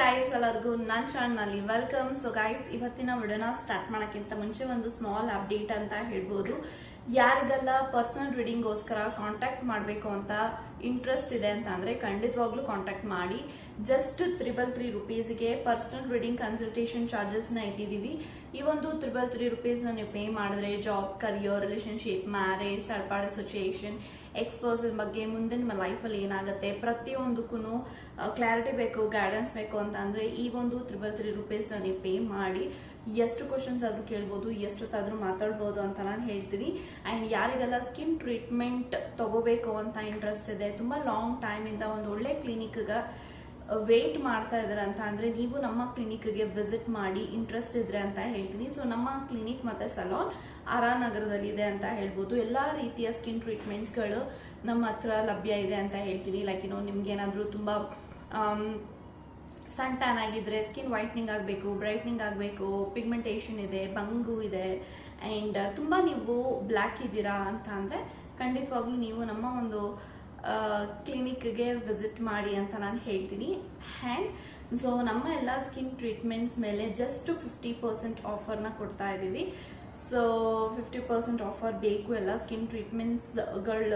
Guys ಎಲ್ಲರಿಗೂ ನನ್ನ ಚಾನಲ್ನಲ್ಲಿ ವೆಲ್ಕಮ್ ಸೊ ಗೈಸ್ ಇವತ್ತಿನ ವಿಡಿಯೋನ ಸ್ಟಾರ್ಟ್ ಮಾಡೋಕ್ಕಿಂತ ಮುಂಚೆ ಒಂದು ಸ್ಮಾಲ್ ಅಪ್ಡೇಟ್ ಅಂತ ಹೇಳ್ಬೋದು. ಯಾರಿಗೆಲ್ಲ ಪರ್ಸನಲ್ ರೀಡಿಂಗ್ಗೋಸ್ಕರ ಕಾಂಟ್ಯಾಕ್ಟ್ ಮಾಡಬೇಕು ಅಂತ ಇಂಟ್ರೆಸ್ಟ್ ಇದೆ ಅಂತ ಅಂದರೆ ಖಂಡಿತವಾಗ್ಲೂ ಕಾಂಟ್ಯಾಕ್ಟ್ ಮಾಡಿ. ಜಸ್ಟ್ ತ್ರಿಬಲ್ ತ್ರೀ ರುಪೀಸ್ಗೆ ಪರ್ಸನಲ್ ರೀಡಿಂಗ್ ಕನ್ಸಲ್ಟೇಷನ್ ಚಾರ್ಜಸ್ನ ಇಟ್ಟಿದ್ದೀವಿ ಈ ಒಂದು ತ್ರಿಬಲ್ ತ್ರೀ ರುಪೀಸ್ ನೀವು ಪೇ ಮಾಡಿದ್ರೆ ಜಾಬ್ ಕರಿಯರ್ ರಿಲೇಷನ್ಶಿಪ್ ಮ್ಯಾರೇಜ್ ಸರ್ಪಾಡ್ ಅಸೋಸಿಯೇಷನ್ ಎಕ್ಸ್ಪರ್ಸನ್ ಬಗ್ಗೆ ಮುಂದೆ ನಿಮ್ಮ ಲೈಫಲ್ಲಿ ಏನಾಗುತ್ತೆ ಪ್ರತಿಯೊಂದಕ್ಕೂ ಕ್ಲಾರಿಟಿ ಬೇಕು ಗೈಡೆನ್ಸ್ ಬೇಕು ಅಂತ ಅಂದರೆ ಈ ಒಂದು ತ್ರಿಬಲ್ ತ್ರೀ ರುಪೀಸ್ ನೀವು ಪೇ ಮಾಡಿ. ಎಷ್ಟು ಕ್ವಶನ್ಸ್ ಆದರೂ ಕೇಳ್ಬೋದು, ಎಷ್ಟೊತ್ತಾದರೂ ಮಾತಾಡ್ಬೋದು ಅಂತ ನಾನು ಹೇಳ್ತೀನಿ. ಆ್ಯಂಡ್ ಯಾರಿಗೆಲ್ಲ ಸ್ಕಿನ್ ಟ್ರೀಟ್ಮೆಂಟ್ ತಗೋಬೇಕು ಅಂತ ಇಂಟ್ರೆಸ್ಟ್ ಇದೆ, ತುಂಬ ಲಾಂಗ್ ಟೈಮಿಂದ ಒಂದು ಒಳ್ಳೆ ಕ್ಲಿನಿಕ್ಗೆ ವೆಯ್ಟ್ ಮಾಡ್ತಾ ಇದ್ದಾರೆ ಅಂತ ಅಂದರೆ ನೀವು ನಮ್ಮ ಕ್ಲಿನಿಕ್ಗೆ ವಿಸಿಟ್ ಮಾಡಿ ಇಂಟ್ರೆಸ್ಟ್ ಇದ್ರೆ ಅಂತ ಹೇಳ್ತೀನಿ. ಸೊ ನಮ್ಮ ಕ್ಲಿನಿಕ್ ಮತ್ತು ಸಲೋನ್ ಆರಾ ನಗರದಲ್ಲಿದೆ ಅಂತ ಹೇಳ್ಬೋದು. ಎಲ್ಲ ರೀತಿಯ ಸ್ಕಿನ್ ಟ್ರೀಟ್ಮೆಂಟ್ಸ್ಗಳು ನಮ್ಮ ಹತ್ರ ಲಭ್ಯ ಇದೆ ಅಂತ ಹೇಳ್ತೀನಿ. ಲೈಕ್ ಏನೋ ನಿಮ್ಗೆ ಏನಾದರೂ ತುಂಬ ಸನ್ ಟ್ಯಾನ್ ಆಗಿದ್ರೆ ಸ್ಕಿನ್ ವೈಟ್ನಿಂಗ್ ಆಗಬೇಕು ಬ್ರೈಟ್ನಿಂಗ್ ಆಗಬೇಕು ಪಿಗ್ಮೆಂಟೇಷನ್ ಇದೆ, ಬಂಗು ಇದೆ ಆ್ಯಂಡ್ ತುಂಬ ನೀವು ಬ್ಲ್ಯಾಕ್ ಇದ್ದೀರಾ ಅಂತ ಅಂದರೆ ಖಂಡಿತವಾಗ್ಲೂ ನೀವು ನಮ್ಮ ಒಂದು ಕ್ಲಿನಿಕ್ಗೆ ವಿಸಿಟ್ ಮಾಡಿ ಅಂತ ನಾನು ಹೇಳ್ತೀನಿ. ಹ್ಯಾಂಡ್ ಸೊ ನಮ್ಮ ಎಲ್ಲ ಸ್ಕಿನ್ ಟ್ರೀಟ್ಮೆಂಟ್ಸ್ ಮೇಲೆ ಜಸ್ಟ್ ಫಿಫ್ಟಿ ಪರ್ಸೆಂಟ್ ಆಫರ್ನ ಕೊಡ್ತಾ ಇದ್ದೀವಿ. ಸೊ ಫಿಫ್ಟಿ ಪರ್ಸೆಂಟ್ ಆಫರ್ ಬೇಕು ಎಲ್ಲ ಸ್ಕಿನ್ ಟ್ರೀಟ್ಮೆಂಟ್ಸ್ಗಳ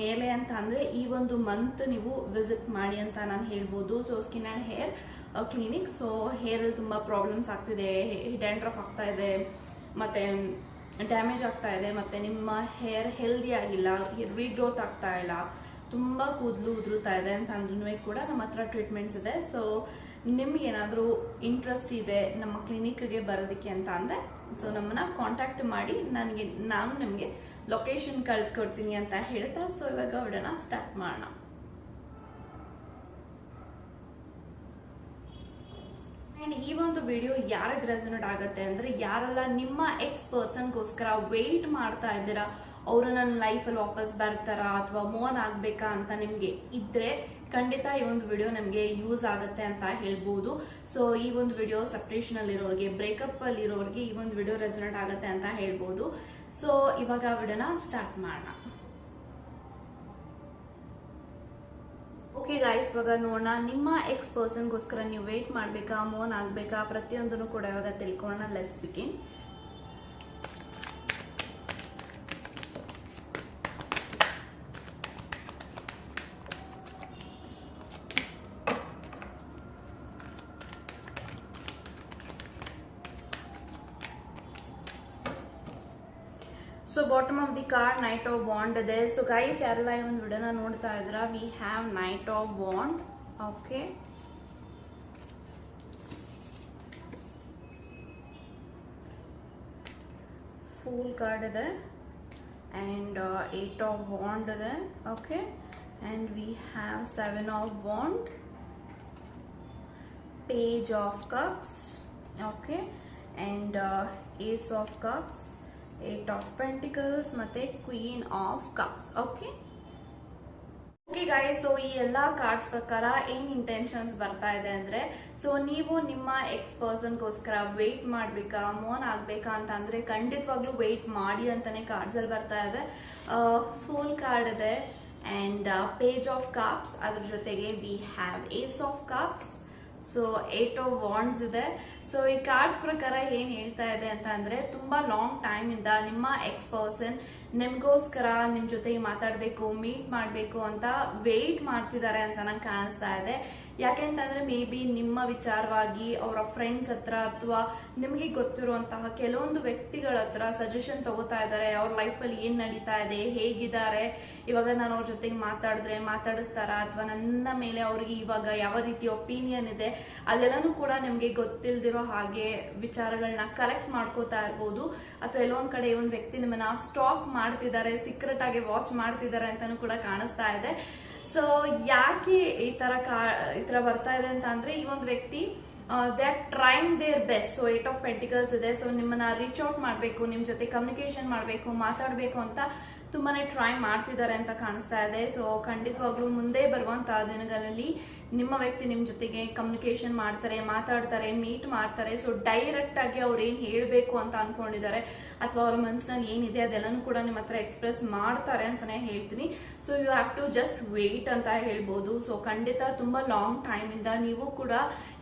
ಮೇಲೆ ಅಂತ ಅಂದರೆ ಈ ಒಂದು ಮಂತ್ ನೀವು ವಿಸಿಟ್ ಮಾಡಿ ಅಂತ ನಾನು ಹೇಳ್ಬೋದು. So skin and hair clinic so ಹೇರಲ್ಲಿ ತುಂಬ ಪ್ರಾಬ್ಲಮ್ಸ್ ಆಗ್ತಿದೆ. ಡ್ಯಾಂಡ್ರಫ್ ಆಗ್ತಾ ಇದೆ. ಮತ್ತು ಡ್ಯಾಮೇಜ್ ಆಗ್ತಾ ಇದೆ. ಮತ್ತು ನಿಮ್ಮ ಹೇರ್ ಹೆಲ್ದಿ ಆಗಿಲ್ಲ. ರೀಗ್ರೋತ್ ಆಗ್ತಾ ಇಲ್ಲ. ತುಂಬ ಕೂದಲು ಉದುರುತ್ತಾ ಇದೆ ಅಂತ ಅಂದ್ರೂ ಕೂಡ ನಮ್ಮ ಹತ್ರ ಟ್ರೀಟ್ಮೆಂಟ್ಸ್ ಇದೆ. ಸೊ ನಿಮ್ಗೇನಾದರೂ ಇಂಟ್ರೆಸ್ಟ್ ಇದೆ ನಮ್ಮ ಕ್ಲಿನಿಕ್ಗೆ ಬರೋದಕ್ಕೆ ಅಂತ ಅಂದರೆ ಸೊ ನಮ್ಮನ್ನ ಕಾಂಟ್ಯಾಕ್ಟ್ ಮಾಡಿ ನನಗೆ, ನಾನು ನಿಮಗೆ ಲೊಕೇಶನ್ ಕಳಿಸ್ಕೊಡ್ತೀನಿ ಅಂತ ಹೇಳ್ತಾ ಸೊ ಇವಾಗ ವಿಡಿಯೋನ ಸ್ಟಾರ್ಟ್ ಮಾಡೋಣ. ಆ್ಯಂಡ್ ಈ ಒಂದು ವಿಡಿಯೋ ಯಾರಿಗೆ ರೆಸೊನೇಟ್ ಆಗುತ್ತೆ ಅಂದರೆ ಯಾರೆಲ್ಲ ನಿಮ್ಮ ಎಕ್ಸ್ ಪರ್ಸನ್ಗೋಸ್ಕರ ವೆಯ್ಟ್ ಮಾಡ್ತಾ ಇದ್ದೀರಾ ಅವರು ನನ್ನ ಲೈಫಲ್ಲಿ ವಾಪಸ್ ಬರ್ತಾರಾ ಅಥವಾ ಮೋನ್ ಆಗಬೇಕಾ ಅಂತ ನಿಮಗೆ ಇದ್ರೆ ಖಂಡಿತ ಈ ಒಂದು ವಿಡಿಯೋ ನಮಗೆ ಯೂಸ್ ಆಗುತ್ತೆ ಅಂತ ಹೇಳ್ಬೋದು. ಸೊ ಈ ಒಂದು ವಿಡಿಯೋ ಸಪ್ರೇಷನಲ್ಲಿರೋರಿಗೆ ಬ್ರೇಕಪ್ಪಲ್ಲಿರೋರಿಗೆ ಈ ಒಂದು ವಿಡಿಯೋ ರೆಸೊನೇಟ್ ಆಗುತ್ತೆ ಅಂತ ಹೇಳ್ಬೋದು. ಸೊ ಇವಾಗ ವಿಡಿಯೋನ ಸ್ಟಾರ್ಟ್ ಮಾಡೋಣ. ಓಕೆ ಗಾಯ್ಸ್ ಇವಾಗ ನೋಡೋಣ. ನಿಮ್ಮ ಎಕ್ಸ್ ಪರ್ಸನ್ಗೋಸ್ಕರ ನೀವು ವೇಟ್ ಮಾಡಬೇಕಾ ಮೋನ್ ಆಗಬೇಕಾ? ಪ್ರತಿಯೊಂದನ್ನು ಕೂಡ ಇವಾಗ ತಿಳ್ಕೊಳ್ಳೋಣ. Let's begin so bottom of the card knight of bond ಇದೆ ಸೊ ಗೈಸ್ ಯಾರೆಲ್ಲ ಈ ಒಂದು ವಿಡಿಯೋನ ನೋಡ್ತಾ ಇದ್ರ? ವಿ ಹ್ಯಾವ್ ನೈಟ್ ಆಫ್ ಬಾಂಡ್ ಓಕೆ ಫೂಲ್ ಕಾರ್ಡ್ ಇದೆ. ಆ್ಯಂಡ್ ಏಟ್ ಆಫ್ ಬಾಂಡ್ ಇದೆ. Okay and we have seven of bond page of cups okay and ace of cups eight of pentacles ಮತ್ತೆ queen of cups okay okay ಗಾಯ so ಈ ಎಲ್ಲ cards ಪ್ರಕಾರ ಏನ್ intentions ಬರ್ತಾ ಇದೆ ಅಂದ್ರೆ ಸೊ ನೀವು ನಿಮ್ಮ ಎಕ್ಸ್ ಪರ್ಸನ್ಗೋಸ್ಕರ ವೆಯ್ಟ್ ಮಾಡ್ಬೇಕಾ ಮೋನ್ ಆಗ್ಬೇಕಾ ಅಂತ ಅಂದ್ರೆ ಖಂಡಿತವಾಗ್ಲೂ ವೆಯ್ಟ್ ಮಾಡಿ ಅಂತಾನೆ ಕಾರ್ಡ್ಸ್ ಅಲ್ಲಿ ಬರ್ತಾ ಇದೆ. ಫುಲ್ ಕಾರ್ಡ್ ಇದೆ ಅಂಡ್ ಪೇಜ್ ಆಫ್ ಕಾಪ್ಸ್ ಅದ್ರ ಜೊತೆಗೆ we have ace of cups so eight of wands ಇದೆ. ಸೊ ಈ ಕಾರ್ಡ್ಸ್ ಪ್ರಕಾರ ಏನು ಹೇಳ್ತಾ ಇದೆ ಅಂತ ಅಂದರೆ ತುಂಬ ಲಾಂಗ್ ಟೈಮಿಂದ ನಿಮ್ಮ ಎಕ್ಸ್ ಪರ್ಸನ್ ನಿಮ್ಗೋಸ್ಕರ ನಿಮ್ ಜೊತೆ ಮಾತಾಡಬೇಕು ಮೀಟ್ ಮಾಡಬೇಕು ಅಂತ ವೇಟ್ ಮಾಡ್ತಿದ್ದಾರೆ ಅಂತ ನಂಗೆ ಕಾಣಿಸ್ತಾ ಇದೆ. ಯಾಕೆಂತಂದ್ರೆ ಮೇ ಬಿ ನಿಮ್ಮ ವಿಚಾರವಾಗಿ ಅವರ ಫ್ರೆಂಡ್ಸ್ ಹತ್ರ ಅಥವಾ ನಿಮಗೆ ಗೊತ್ತಿರುವಂತಹ ಕೆಲವೊಂದು ವ್ಯಕ್ತಿಗಳ ಹತ್ರ ಸಜೆಷನ್ ತಗೋತಾ ಇದ್ದಾರೆ, ಅವ್ರ ಲೈಫಲ್ಲಿ ಏನು ನಡೀತಾ ಇದೆ, ಹೇಗಿದ್ದಾರೆ, ಇವಾಗ ನಾನು ಅವ್ರ ಜೊತೆಗೆ ಮಾತಾಡಿದ್ರೆ ಮಾತಾಡಿಸ್ತಾರ ಅಥವಾ ನನ್ನ ಮೇಲೆ ಅವ್ರಿಗೆ ಇವಾಗ ಯಾವ ರೀತಿ ಒಪಿನಿಯನ್ ಇದೆ, ಅದೆಲ್ಲನೂ ಕೂಡ ನಿಮಗೆ ಗೊತ್ತಿಲ್ದಿರೋ ಹಾಗೆ ವಿಚಾರಗಳನ್ನ ಕಲೆಕ್ಟ್ ಮಾಡ್ಕೋತಾ ಇರ್ಬೋದು. ಅಥವಾ ಎಲ್ಲೊಂದ್ ಕಡೆ ಒಂದು ವ್ಯಕ್ತಿ ನಿಮ್ಮನ್ನ ಸ್ಟಾಕ್ ಮಾಡ್ತಿದ್ದಾರೆ ಸೀಕ್ರೆಟ್ ಆಗಿ ವಾಚ್ ಮಾಡ್ತಿದ್ದಾರೆ ಅಂತಾನು ಕೂಡ ಕಾಣಿಸ್ತಾ ಇದೆ. ಸೊ ಯಾಕೆ ಈ ತರ ಕಾ, ಈ ತರ ಬರ್ತಾ ಇದೆ ಅಂತ ಅಂದ್ರೆ, ಈ ಒಂದು ವ್ಯಕ್ತಿ they are trying their best so eight of pentacles ಇದೆ. ಸೊ ನಿಮ್ಮನ್ನ ರೀಚ್ ಔಟ್ ಮಾಡಬೇಕು, ನಿಮ್ ಜೊತೆ ಕಮ್ಯುನಿಕೇಶನ್ ಮಾಡಬೇಕು, ಮಾತಾಡಬೇಕು ಅಂತ ತುಂಬಾನೇ ಟ್ರೈ ಮಾಡ್ತಿದ್ದಾರೆ ಅಂತ ಕಾಣಿಸ್ತಾ ಇದೆ. ಸೊ ಖಂಡಿತವಾಗ್ಲೂ ಮುಂದೆ ಬರುವಂತಹ ದಿನಗಳಲ್ಲಿ ನಿಮ್ಮ ವ್ಯಕ್ತಿ ನಿಮ್ಮ ಜೊತೆಗೆ ಕಮ್ಯುನಿಕೇಶನ್ ಮಾಡ್ತಾರೆ, ಮಾತಾಡ್ತಾರೆ ಮೀಟ್ ಮಾಡ್ತಾರೆ. ಸೊ ಡೈರೆಕ್ಟ್ ಆಗಿ ಅವ್ರು ಏನು ಹೇಳಬೇಕು ಅಂತ ಅನ್ಕೊಂಡಿದ್ದಾರೆ ಅಥವಾ ಅವ್ರ ಮನಸ್ಸಿನಲ್ಲಿ ಏನಿದೆ ಅದೆಲ್ಲನೂ ಕೂಡ ನಿಮ್ಮ ಹತ್ರ ಎಕ್ಸ್ಪ್ರೆಸ್ ಮಾಡ್ತಾರೆ ಅಂತಾನೆ ಹೇಳ್ತೀನಿ. So you have to just wait ಅಂತ ಹೇಳ್ಬೋದು. ಸೊ ಖಂಡಿತ ತುಂಬಾ ಲಾಂಗ್ ಟೈಮ್ ಇಂದ ನೀವು ಕೂಡ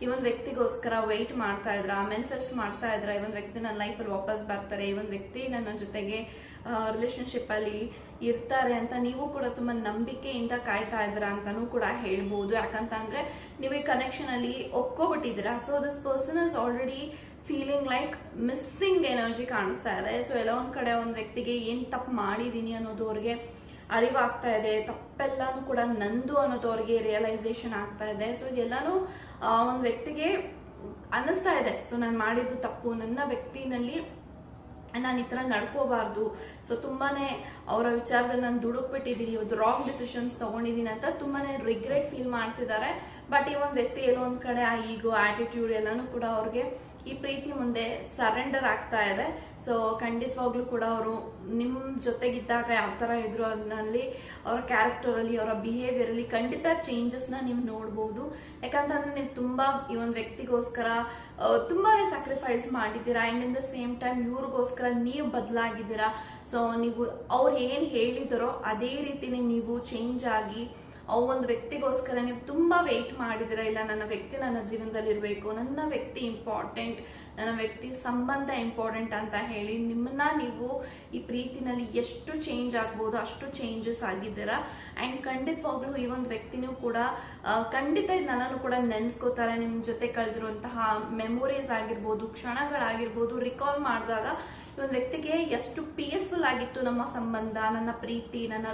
ಈ ಒಂದು ವ್ಯಕ್ತಿಗೋಸ್ಕರ ವೇಟ್ ಮಾಡ್ತಾ ಇದ್ರ ಮ್ಯಾನಿಫೆಸ್ಟ್ ಮಾಡ್ತಾ ಇದ್ರ. ಈ ಒಂದು ವ್ಯಕ್ತಿ ನನ್ನ ಲೈಫಲ್ಲಿ ವಾಪಸ್ ಬರ್ತಾರೆ, ಈ ಒಂದು ವ್ಯಕ್ತಿ ನನ್ನ ಜೊತೆಗೆ ರಿಲೇಶನ್ಶಿಪ್ ಅಲ್ಲಿ ಇರ್ತಾರೆ ಅಂತ ನೀವು ಕೂಡ ತುಂಬಾ ನಂಬಿಕೆಯಿಂದ ಕಾಯ್ತಾ ಇದ್ದೀರಾ ಅಂತಲೂ ಕೂಡ ಹೇಳ್ಬೋದು. ಯಾಕಂತ ಅಂದ್ರೆ ನೀವು ಈ ಕನೆಕ್ಷನ್ ಅಲ್ಲಿ ಒಪ್ಕೊಬಿಟ್ಟಿದ್ದೀರಾ. So this person is already feeling like missing energy ಕಾಣಿಸ್ತಾ ಇದೆ. ಸೊ ಎಲ್ಲ ಒಂದು ಕಡೆ ಒಂದು ವ್ಯಕ್ತಿಗೆ ಏನ್ ತಪ್ಪು ಮಾಡಿದೀನಿ ಅನ್ನೋದು ಅವ್ರಿಗೆ ಅರಿವಾಗ್ತಾ ಇದೆ. ತಪ್ಪೆಲ್ಲಾನು ಕೂಡ ನಂದು ಅನ್ನೋದು ಅವ್ರಿಗೆ ರಿಯಲೈಸೇಷನ್ ಆಗ್ತಾ ಇದೆ. ಸೊ ಇದೆಲ್ಲಾನು ಒಂದು ವ್ಯಕ್ತಿಗೆ ಅನ್ನಿಸ್ತಾ ಇದೆ. ಸೊ ನಾನು ಮಾಡಿದ್ದು ತಪ್ಪು. ನನ್ನ ವ್ಯಕ್ತಿನಲ್ಲಿ ನಾನು ಈ ಥರ ನಡ್ಕೋಬಾರ್ದು. ಸೊ ತುಂಬಾನೇ ಅವರ ವಿಚಾರದಲ್ಲಿ ನಾನು ದುಡುಕ್ಬಿಟ್ಟಿದ್ದೀನಿ ಇವತ್ತು ರಾಂಗ್ ಡಿಸಿಷನ್ಸ್ ತಗೊಂಡಿದ್ದೀನಿ ಅಂತ ತುಂಬಾನೇ ರಿಗ್ರೆಟ್ ಫೀಲ್ ಮಾಡ್ತಿದ್ದಾರೆ. ಬಟ್ ಈ ಒಂದು ವ್ಯಕ್ತಿ ಏನೋ ಒಂದು ಕಡೆ ಆ ಈಗೋ ಆ್ಯಟಿಟ್ಯೂಡ್ ಎಲ್ಲನೂ ಕೂಡ ಅವ್ರಿಗೆ ಈ ಪ್ರೀತಿ ಮುಂದೆ ಸರೆಂಡರ್ ಆಗ್ತಾ ಇದೆ. ಸೊ ಖಂಡಿತವಾಗ್ಲೂ ಕೂಡ ಅವರು ನಿಮ್ಮ ಜೊತೆಗಿದ್ದಾಗ ಯಾವ ತರ ಇದ್ರು ಅದರಲ್ಲಿ ಅವರ ಕ್ಯಾರೆಕ್ಟರಲ್ಲಿ ಅವರ ಬಿಹೇವಿಯರ್ ಅಲ್ಲಿ ಖಂಡಿತ ಚೇಂಜಸ್ನ ನೀವು ನೋಡ್ಬೋದು. ಯಾಕಂತಂದ್ರೆ ನೀವು ತುಂಬಾ ಈ ಒಂದು ವ್ಯಕ್ತಿಗೋಸ್ಕರ ತುಂಬಾ ಸ್ಯಾಕ್ರಿಫೈಸ್ ಮಾಡಿದ್ದೀರಾ. And in the same time ಇವ್ರಿಗೋಸ್ಕರ ನೀವು ಬದಲಾಗಿದ್ದೀರಾ. ಸೊ ನೀವು ಅವ್ರು ಏನು ಹೇಳಿದರೋ ಅದೇ ರೀತಿನೇ ನೀವು ಚೇಂಜ್ ಆಗಿ ಒಂದು ವ್ಯಕ್ತಿಗೋಸ್ಕರ ನೀವು ತುಂಬಾ ವೆಯ್ಟ್ ಮಾಡಿದಿರ ಇಲ್ಲ ನನ್ನ ವ್ಯಕ್ತಿ ನನ್ನ ಜೀವನದಲ್ಲಿ ಇರಬೇಕು ನನ್ನ ವ್ಯಕ್ತಿ ಇಂಪಾರ್ಟೆಂಟ್ ನನ್ನ ವ್ಯಕ್ತಿ ಸಂಬಂಧ ಇಂಪಾರ್ಟೆಂಟ್ ಅಂತ ಹೇಳಿ ನಿಮ್ಮನ್ನ ನೀವು ಈ ಪ್ರೀತಿನಲ್ಲಿ ಎಷ್ಟು ಚೇಂಜ್ ಆಗ್ಬೋದು ಅಷ್ಟು ಚೇಂಜಸ್ ಆಗಿದ್ದೀರಾ? ಆ್ಯಂಡ್ ಖಂಡಿತವಾಗ್ಲೂ ಈ ಒಂದು ವ್ಯಕ್ತಿನೂ ಕೂಡ ಆ, ಖಂಡಿತ ಇದನ್ನೆಲ್ಲನೂ ಕೂಡ ನೆನೆಸ್ಕೋತಾರೆ. ನಿಮ್ಮ ಜೊತೆ ಕಳೆದಿರುವಂತಹ ಮೆಮೊರೀಸ್ ಆಗಿರ್ಬೋದು ಕ್ಷಣಗಳಾಗಿರ್ಬೋದು ರಿಕಾಲ್ ಮಾಡಿದಾಗ ಒಂದು ವ್ಯಕ್ತಿಗೆ ಎಷ್ಟು ಪೀಸ್ಫುಲ್ ಆಗಿತ್ತು ನಮ್ಮ ಸಂಬಂಧ, ನನ್ನ ಪ್ರೀತಿ, ನನ್ನ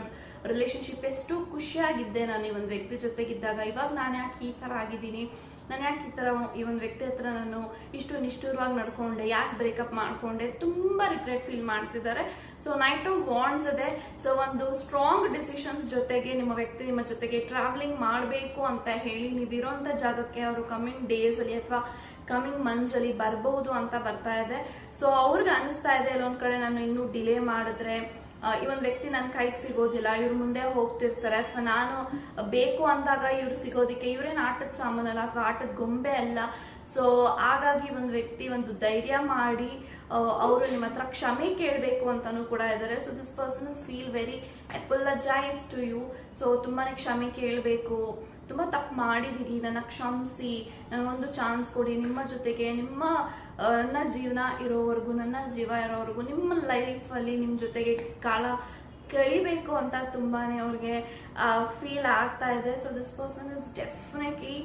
ರಿಲೇಶನ್ಶಿಪ್ ಎಷ್ಟು ಖುಷಿಯಾಗಿದ್ದೆ ನಾನು ಈ ಒಂದು ವ್ಯಕ್ತಿ ಜೊತೆಗಿದ್ದಾಗ. ಇವಾಗ ನಾನು ಯಾಕೆ ಈ ಥರ ಆಗಿದ್ದೀನಿ? ನಾನು ಯಾಕೆ ಈ ಥರ ಈ ಒಂದು ವ್ಯಕ್ತಿ ಹತ್ರ ನಾನು ಇಷ್ಟು ನಿಷ್ಠುರವಾಗಿ ನಡ್ಕೊಂಡೆ? ಯಾಕೆ ಬ್ರೇಕಪ್ ಮಾಡಿಕೊಂಡೆ? ತುಂಬ ರಿಗ್ರೆಟ್ ಫೀಲ್ ಮಾಡ್ತಿದ್ದಾರೆ. ಸೊ ನೈಟ್ ಆಫ್ ವಾಂಡ್ಸ್ ಇದೆ. ಸೊ ಒಂದು ಸ್ಟ್ರಾಂಗ್ ಡಿಸಿಷನ್ಸ್ ಜೊತೆಗೆ ನಿಮ್ಮ ವ್ಯಕ್ತಿ ನಿಮ್ಮ ಜೊತೆಗೆ ಟ್ರಾವೆಲಿಂಗ್ ಮಾಡಬೇಕು ಅಂತ ಹೇಳಿ ನೀವು ಇರೋಂಥ ಜಾಗಕ್ಕೆ ಅವರು ಕಮಿಂಗ್ ಡೇಸ್ ಅಲ್ಲಿ ಅಥವಾ ಕಮಿಂಗ್ ಮಂತ್ಸ್ ಅಲ್ಲಿ ಬರಬಹುದು ಅಂತ ಬರ್ತಾ ಇದೆ. ಸೊ ಅವ್ರಿಗೆ ಅನಿಸ್ತಾ ಇದೆ ಅಲ್ಲೊಂದ್ ಕಡೆ ನಾನು ಇನ್ನೂ ಡಿಲೇ ಮಾಡಿದ್ರೆ ಈ ಒಂದು ವ್ಯಕ್ತಿ ನನ್ನ ಕೈಗೆ ಸಿಗೋದಿಲ್ಲ, ಇವ್ರ ಮುಂದೆ ಹೋಗ್ತಿರ್ತಾರೆ. ಅಥವಾ ನಾನು ಬೇಕು ಅಂದಾಗ ಇವ್ರು ಸಿಗೋದಿಕ್ಕೆ, ಇವ್ರೇನ್ ಆಟದ ಸಾಮಾನಲ್ಲ, ಅಥವಾ ಆಟದ ಗೊಂಬೆ ಅಲ್ಲ. ಸೊ ಹಾಗಾಗಿ ಒಂದು ವ್ಯಕ್ತಿ ಒಂದು ಧೈರ್ಯ ಮಾಡಿ ಅವರು ನಿಮ್ಮ ಹತ್ರ ಕ್ಷಮೆ ಕೇಳಬೇಕು ಅಂತಲೂ ಕೂಡ ಇದ್ದಾರೆ so this person is feel very apologise to you so ತುಂಬಾ ಕ್ಷಮೆ ಕೇಳಬೇಕು. ತುಂಬ ತಪ್ಪು ಮಾಡಿದೀನಿ ನನ್ನ ಕ್ಷಮಿಸಿ. ನನಗೊಂದು ಚಾನ್ಸ್ ಕೊಡಿ. ನಿಮ್ಮ ಜೊತೆಗೆ, ನಿಮ್ಮ ನನ್ನ ಜೀವನ ಇರೋವರೆಗೂ, ನನ್ನ ಜೀವ ಇರೋವರೆಗೂ, ನಿಮ್ಮ ಲೈಫಲ್ಲಿ ನಿಮ್ಮ ಜೊತೆಗೆ ಕಾಲ ಕಳಿಬೇಕು ಅಂತ ತುಂಬಾ ಅವ್ರಿಗೆ ಫೀಲ್ ಆಗ್ತಾ ಇದೆ. So this person is definitely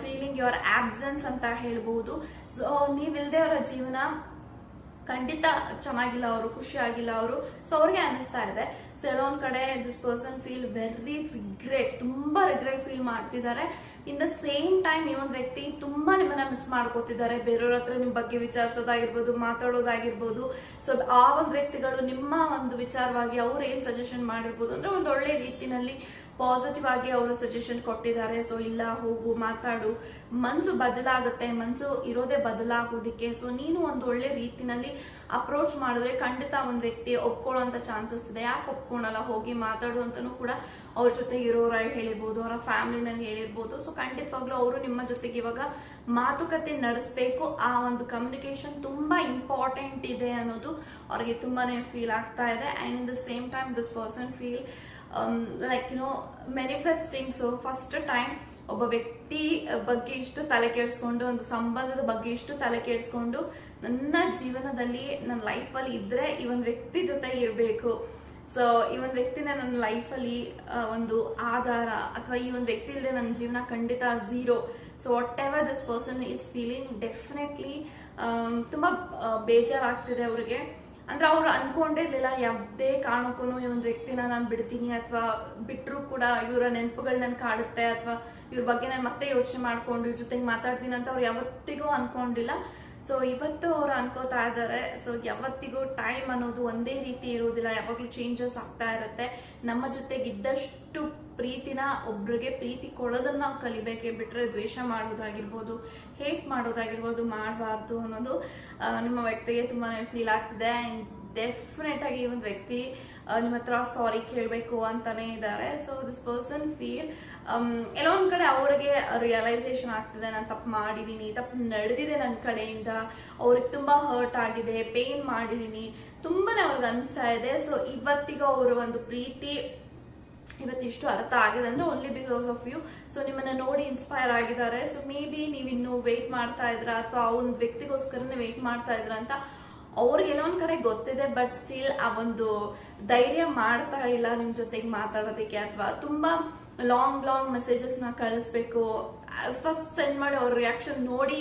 feeling your absence ಅಂತ ಹೇಳ್ಬೋದು. ಸೊ ನೀವಿಲ್ಲದೆ ಅವರ ಜೀವನ ಖಂಡಿತ ಚೆನ್ನಾಗಿಲ್ಲ ಅವರು ಖುಷಿ ಆಗಿಲ್ಲ ಅವರು. ಸೊ ಅವ್ರಿಗೆ ಅನಿಸ್ತಾ ಇದೆ. ಸೊ ಎಲ್ಲೋ ಕಡೆ this person feel very regret ತುಂಬಾ ರಿಗ್ರೆಟ್ ಫೀಲ್ ಮಾಡ್ತಿದ್ದಾರೆ. ಇನ್ ದ ಸೇಮ್ ಟೈಮ್ ಈ ಒಂದು ವ್ಯಕ್ತಿ ತುಂಬಾ ನಿಮ್ಮನ್ನ ಮಿಸ್ ಮಾಡ್ಕೋತಿದ್ದಾರೆ. ಬೇರೆಯವ್ರ ಹತ್ರ ನಿಮ್ ಬಗ್ಗೆ ವಿಚಾರಿಸೋದಾಗಿರ್ಬೋದು, ಮಾತಾಡೋದಾಗಿರ್ಬೋದು. ಸೊ ಆ ಒಂದು ವ್ಯಕ್ತಿಗಳು ನಿಮ್ಮ ಒಂದು ವಿಚಾರವಾಗಿ ಅವ್ರು ಏನ್ ಸಜೆಷನ್ ಮಾಡಿರ್ಬೋದು ಅಂದ್ರೆ ಒಂದು ಒಳ್ಳೆ ರೀತಿನಲ್ಲಿ ಪಾಸಿಟಿವ್ ಆಗಿ ಅವರು ಸಜೆಷನ್ ಕೊಟ್ಟಿದ್ದಾರೆ. ಸೊ ಇಲ್ಲ, ಹೋಗು, ಮಾತಾಡು. ಮನ್ಸು ಬದಲಾಗುತ್ತೆ, ಮನ್ಸು ಇರೋದೇ ಬದಲಾಗೋದಿಕ್ಕೆ. ಸೊ ನೀನು ಒಂದು ಒಳ್ಳೆ ರೀತಿನಲ್ಲಿ ಅಪ್ರೋಚ್ ಮಾಡಿದ್ರೆ ಖಂಡಿತ ಒಂದು ವ್ಯಕ್ತಿ ಒಪ್ಕೊಳ್ಳುವಂತ ಚಾನ್ಸಸ್ ಇದೆ. ಯಾಕೆ ಒಪ್ಕೊಳಲ್ಲ ಹೋಗಿ ಮಾತಾಡು ಅಂತಾನೂ ಕೂಡ ಅವ್ರ ಜೊತೆ ಇರೋರ ಹೇಳಿರ್ಬೋದು, ಅವರ ಫ್ಯಾಮಿಲಿನಲ್ಲಿ ಹೇಳಿರ್ಬೋದು. ಸೊ ಖಂಡಿತವಾಗ್ಲೂ ಅವರು ನಿಮ್ಮ ಜೊತೆಗೆ ಇವಾಗ ಮಾತುಕತೆ ನಡೆಸಬೇಕು. ಆ ಒಂದು ಕಮ್ಯುನಿಕೇಶನ್ ತುಂಬಾ ಇಂಪಾರ್ಟೆಂಟ್ ಇದೆ ಅನ್ನೋದು ಅವ್ರಿಗೆ ತುಂಬಾನೇ ಫೀಲ್ ಆಗ್ತಾ ಇದೆ. And in the same time this person feel like you know manifesting so first time ಒಬ್ಬ ವ್ಯಕ್ತಿ ಬಗ್ಗೆ ಇಷ್ಟು ತಲೆ ಕೆಡಿಸ್ಕೊಂಡು, ಒಂದು ಸಂಬಂಧದ ಬಗ್ಗೆ ಇಷ್ಟು ತಲೆ ಕೆಡಿಸ್ಕೊಂಡು ನನ್ನ ಜೀವನದಲ್ಲಿ ನನ್ನ ಲೈಫಲ್ಲಿ ಇದ್ರೆ ಈ ಒಂದು ವ್ಯಕ್ತಿ ಜೊತೆ ಇರಬೇಕು. ಸೊ ಈ ಒಂದು ವ್ಯಕ್ತಿನ ನನ್ನ ಲೈಫಲ್ಲಿ ಒಂದು ಆಧಾರ ಅಥವಾ ಈ ಒಂದು ವ್ಯಕ್ತಿ ಇಲ್ಲದೆ ನನ್ನ ಜೀವನ ಖಂಡಿತ zero. So whatever this person is feeling definitely ತುಂಬಾ ಬೇಜಾರಾಗ್ತಿದೆ ಅವ್ರಿಗೆ. ಅಂದ್ರೆ ಅವ್ರು ಅನ್ಕೊಂಡಿರ್ಲಿಲ್ಲ ಯಾವುದೇ ಕಾರಣಕ್ಕೂ ಈ ಒಂದು ವ್ಯಕ್ತಿನ ನಾನು ಬಿಡ್ತೀನಿ ಅಥವಾ ಬಿಟ್ಟರು ಕೂಡ ಇವರ ನೆನಪುಗಳು ನನ್ ಕಾಡುತ್ತೆ ಅಥವಾ ಇವ್ರ ಬಗ್ಗೆ ನಾನು ಮತ್ತೆ ಯೋಚನೆ ಮಾಡ್ಕೊಂಡು ಇವ್ರ ಜೊತೆಗೆ ಮಾತಾಡ್ತೀನಿ ಅಂತ ಅವ್ರು ಯಾವತ್ತಿಗೂ ಅನ್ಕೊಂಡಿಲ್ಲ. ಸೊ ಇವತ್ತು ಅವ್ರು ಅನ್ಕೋತಾ ಇದ್ದಾರೆ ಸೊ ಯಾವತ್ತಿಗೂ ಟೈಮ್ ಅನ್ನೋದು ಒಂದೇ ರೀತಿ ಇರೋದಿಲ್ಲ ಯಾವಾಗ್ಲೂ ಚೇಂಜಸ್ ಆಗ್ತಾ ಇರುತ್ತೆ. ನಮ್ಮ ಜೊತೆಗೆ ಇದ್ದಷ್ಟು ಪ್ರೀತಿನ ಒಬ್ರಿಗೆ ಪ್ರೀತಿ ಕೊಡೋದನ್ನ ನಾವು ಕಲಿಬೇಕೆ ಬಿಟ್ರೆ ದ್ವೇಷ ಮಾಡೋದಾಗಿರ್ಬೋದು ಹೇಟ್ ಮಾಡೋದಾಗಿರ್ಬೋದು ಮಾಡಬಾರ್ದು ಅನ್ನೋದು ನಿಮ್ಮ ವ್ಯಕ್ತಿಗೆ ತುಂಬಾ ಫೀಲ್ ಆಗ್ತಿದೆ. ಡೆಫಿನೆಟ್ ಆಗಿ ಈ ಒಂದು ವ್ಯಕ್ತಿ ನಿಮ್ಮ ಹತ್ರ ಸಾರಿ ಕೇಳಬೇಕು ಅಂತಾನೆ ಇದ್ದಾರೆ. ಸೊ ದಿಸ್ ಪರ್ಸನ್ ಫೀಲ್ ಎಲ್ಲೋ ಒಂದ್ ಕಡೆ ಅವರಿಗೆ ರಿಯಲೈಸೇಷನ್ ಆಗ್ತಿದೆ. ನಾನು ತಪ್ಪು ಮಾಡಿದೀನಿ, ತಪ್ಪು ನಡೆದಿದೆ ನನ್ನ ಕಡೆಯಿಂದ. ಅವ್ರಿಗೆ ತುಂಬಾ ಹರ್ಟ್ ಆಗಿದೆ ಪೇನ್ ಮಾಡಿದೀನಿ. ತುಂಬಾನೇ ಅವ್ರಿಗೆ ಅನಿಸ್ತಾ ಇದೆ. ಸೊ ಇವತ್ತಿಗೂ ಅವರು ಒಂದು ಪ್ರೀತಿ ಇವತ್ತಿಷ್ಟು ಅರ್ಥ ಆಗಿದೆ ಅಂದ್ರೆ only because of you so ನಿಮ್ಮನ್ನ ನೋಡಿ ಇನ್ಸ್ಪೈರ್ ಆಗಿದ್ದಾರೆ. ಸೊ ಮೇ ಬಿ ನೀವಿನ್ನು ವೆಯ್ಟ್ ಮಾಡ್ತಾ ಇದ್ರ ಅಥವಾ ಆ ಒಂದು ವ್ಯಕ್ತಿಗೋಸ್ಕರನೇ ವೆಯ್ಟ್ ಮಾಡ್ತಾ ಇದ್ರ ಅಂತ ಅವ್ರಿಗೆ ಏನೋ ಒಂದು ಕಡೆ ಗೊತ್ತಿದೆ ಬಟ್ ಸ್ಟಿಲ್ ಆ ಒಂದು ಧೈರ್ಯ ಮಾಡ್ತಾ ಇಲ್ಲ ನಿಮ್ಮ ಜೊತೆಗೆ ಮಾತಾಡೋದಕ್ಕೆ ಅಥವಾ ತುಂಬಾ ಲಾಂಗ್ ಲಾಂಗ್ ಮೆಸೇಜಸ್ನ ಕಳಿಸ್ಬೇಕು. ಫಸ್ಟ್ ಸೆಂಡ್ ಮಾಡಿ ಅವ್ರ ರಿಯಾಕ್ಷನ್ ನೋಡಿ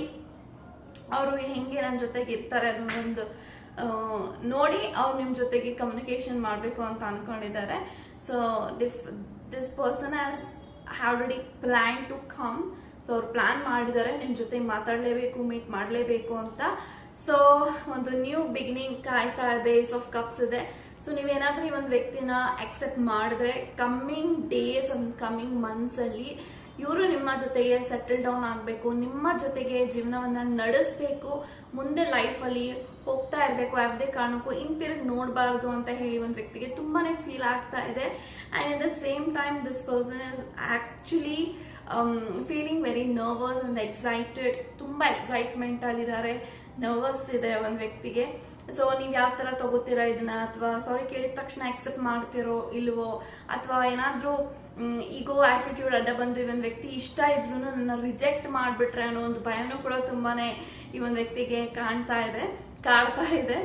ಅವರು ಹೆಂಗೆ ನನ್ನ ಜೊತೆಗೆ ಇರ್ತಾರೆ ಅನ್ನೋದೊಂದು ಆ, ನೋಡಿ ಅವ್ರು ನಿಮ್ಮ ಜೊತೆಗೆ ಕಮ್ಯುನಿಕೇಶನ್ ಮಾಡಬೇಕು ಅಂತ ಅನ್ಕೊಂಡಿದ್ದಾರೆ. ಡಿಫ್ this person has already plan to come so ಅವ್ರು ಪ್ಲಾನ್ ಮಾಡಿದ್ದಾರೆ ನಿಮ್ಮ ಜೊತೆ ಮಾತಾಡಲೇಬೇಕು ಮೀಟ್ ಮಾಡಲೇಬೇಕು ಅಂತ. ಸೊ ಒಂದು ನ್ಯೂ ಬಿಗಿನಿಂಗ್ ಕಾಯ್ತಾ ಇದೆ ಏಸ್ ಆಫ್ ಕಪ್ಸ್ ಇದೆ. ಸೊ ನೀವೇನಾದ್ರೂ ಈ ಒಂದು ವ್ಯಕ್ತಿನ ಅಕ್ಸೆಪ್ಟ್ ಮಾಡಿದ್ರೆ coming days and coming months ಅಲ್ಲಿ ಇವರು ನಿಮ್ಮ ಜೊತೆಗೆ ಸೆಟಲ್ ಡೌನ್ ಆಗಬೇಕು, ನಿಮ್ಮ ಜೊತೆಗೆ ಜೀವನವನ್ನ ನಡೆಸಬೇಕು, ಮುಂದೆ ಲೈಫಲ್ಲಿ ಹೋಗ್ತಾ ಇರಬೇಕು ಯಾವುದೇ ಕಾರಣಕ್ಕೂ ಹಿಂತಿರುಗಿ ನೋಡಬಾರ್ದು ಅಂತ ಹೇಳಿ ಒಂದು ವ್ಯಕ್ತಿಗೆ ತುಂಬಾನೇ ಫೀಲ್ ಆಗ್ತಾ ಇದೆ. And in the same time this person is actually feeling very nervous and excited ತುಂಬ ಎಕ್ಸೈಟ್ಮೆಂಟ್ ಅಲ್ಲಿದ್ದಾರೆ ನರ್ವಸ್ ಇದೆ ಒಂದು ವ್ಯಕ್ತಿಗೆ. ಸೊ ನೀವು ಯಾವ ಥರ ತಗೋತೀರಾ ಇದನ್ನ? ಅಥವಾ ಸಾರಿ ಕೇಳಿದ ತಕ್ಷಣ ಅಕ್ಸೆಪ್ಟ್ ಮಾಡ್ತಿರೋ ಇಲ್ವೋ? ಅಥವಾ ಏನಾದರೂ ಈಗೋ ಆಟಿಟ್ಯೂಡ್ ಅಡ್ಡ ಬಂದು ಈ ಒಂದು ವ್ಯಕ್ತಿ ಇಷ್ಟ ಇದ್ರು ನನ್ನ ರಿಜೆಕ್ಟ್ ಮಾಡಿಬಿಟ್ರೆ ಅನ್ನೋ ಒಂದು ಭಯನೂ ಕೂಡ ತುಂಬಾನೇ ಈ ಒಂದು ವ್ಯಕ್ತಿಗೆ ಕಾಣ್ತಾ ಇದೆ, ಕಾಡ್ತಾ ಇದೆ.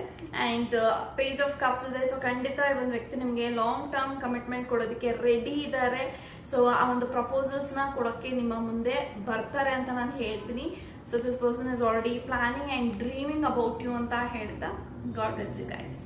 ಆ್ಯಂಡ್ ಪೇಜ್ ಆಫ್ ಕಪ್ಸ್ ಇದೆ. ಸೊ ಖಂಡಿತ ಈ ಒಂದು ವ್ಯಕ್ತಿ ನಿಮಗೆ ಲಾಂಗ್ ಟರ್ಮ್ ಕಮಿಟ್ಮೆಂಟ್ ಕೊಡೋದಕ್ಕೆ ರೆಡಿ ಇದ್ದಾರೆ ಸೊ ಆ ಒಂದು ಪ್ರಪೋಸಲ್ಸ್ನ ಕೊಡೋಕ್ಕೆ ನಿಮ್ಮ ಮುಂದೆ ಬರ್ತಾರೆ ಅಂತ ನಾನು ಹೇಳ್ತೀನಿ. So this person is already planning and dreaming about you ಅಂತ ಹೇಳ್ತಾ. God bless you guys